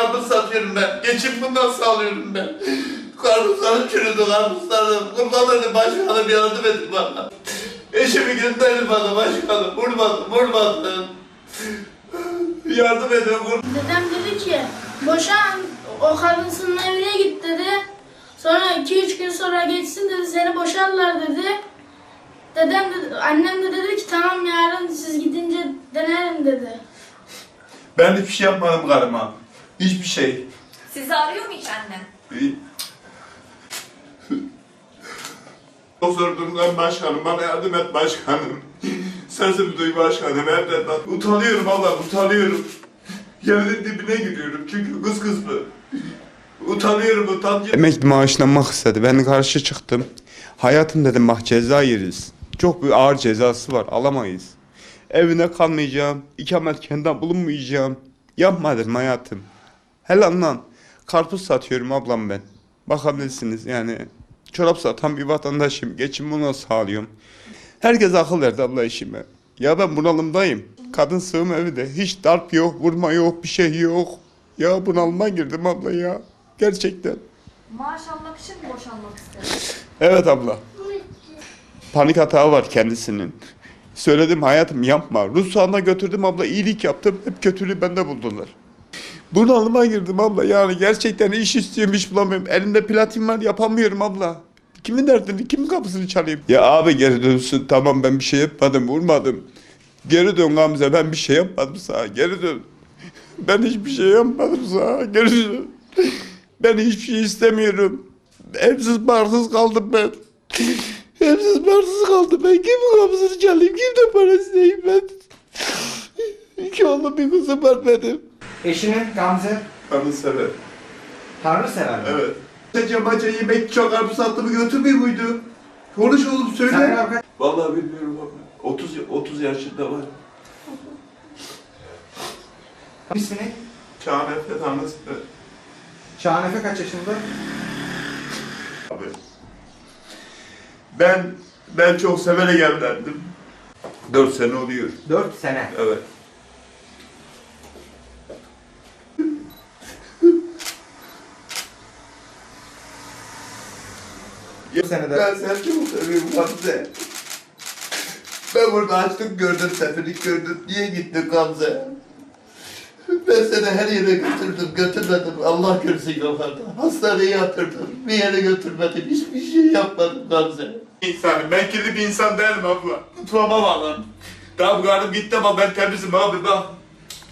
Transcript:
karpuz satıyorum ben. Geçim bundan sağlıyorum ben. Karpuzlarım çürüdü karpuzlarım. Kurban olayım başkanım yardım edin bana. Eşimi gönderin bana başkanım. Vurmadım vurmadım. Yardım edin vur. Dedem dedi ki boşan o kadınsının evine git dedi. Sonra 2-3 gün sonra geçsin dedi seni boşarlar dedi. Dedem de, annem de dedi ki tamam yarın siz gidince denerim dedi. Ben hiçbir şey yapmadım karıma. Hiçbir şey. Sizi arıyor mu hiç annem? Çok zor durumdayım başkanım. Bana yardım et başkanım. Sesimi duy başkanım. Evden bak. Utanıyorum Allah utanıyorum. Yerin dibine giriyorum çünkü kız kızlı. Utanıyorum utanıyorum. Emekli maaşlanmak istedi. Ben karşı çıktım. Hayatım dedim bak ceza yeriz. Çok bir ağır cezası var. Alamayız. Evine kalmayacağım. ikametgahında bulunmayacağım. Yapma dedim hayatım. Helal lan. Karpuz satıyorum ablam ben. Bakabilirsiniz yani. Çorap satan bir vatandaşım. Geçimimi nasıl sağlıyorum. Herkes akıl verdi abla işime. Ya ben bunalımdayım. Kadın sığım evde. Hiç darp yok, vurma yok, bir şey yok. Ya bunalıma girdim abla ya. Gerçekten. Maaş almak için mi boşanmak istedin? Evet abla. Panik hata var kendisinin. Söyledim hayatım yapma. Rus sahanına götürdüm abla iyilik yaptım. Hep kötülüğü bende buldular. Bunalıma girdim abla yani gerçekten iş istiyorum iş bulamıyorum. Elimde platin var yapamıyorum abla. Kimin derdini kimin kapısını çalayım? Ya abi geri dönsün tamam ben bir şey yapmadım vurmadım. Geri dön Gamze ben bir şey yapmadım sana geri dön. Ben hiçbir şey yapmadım sana geri dön. Ben hiçbir şey istemiyorum. Evsiz barsız kaldım ben. Evsiz barsız kaldım ben. Kimin kapısını çalayım? Kimden para isteyeyim ben? İki oğlum bir kızım var benim. Eşinin Gamze Kanı sever. Tanrı sever mi? Evet. Maça yemek çok sattığımı götürmüyor muydu? Konuş oğlum söyle. Sen avukat Vallahi bilmiyorum baba. 30 30 yaşında var. ismini Çağan Efe tanrısı. Şahan Efe kaç yaşında? Abi. Ben ben çok severek evlendim. 4 sene oluyor. 4 sene. Evet. Bu senede. Ben seni çok seviyorum Gamze. Ben burada açlık gördüm, seferlik gördüm. Niye gittin Gamze? Ben seni her yere götürdüm, götürmedim. Allah görsün yukarıda. Hastaneye yatırdım. Bir yere götürmedim. Hiçbir şey yapmadım Gamze. İnsanım. Ben kirli bir insan değilim abla. Mutfağıma bağlan. Tamam karım gitti ama ben temizim abi bak.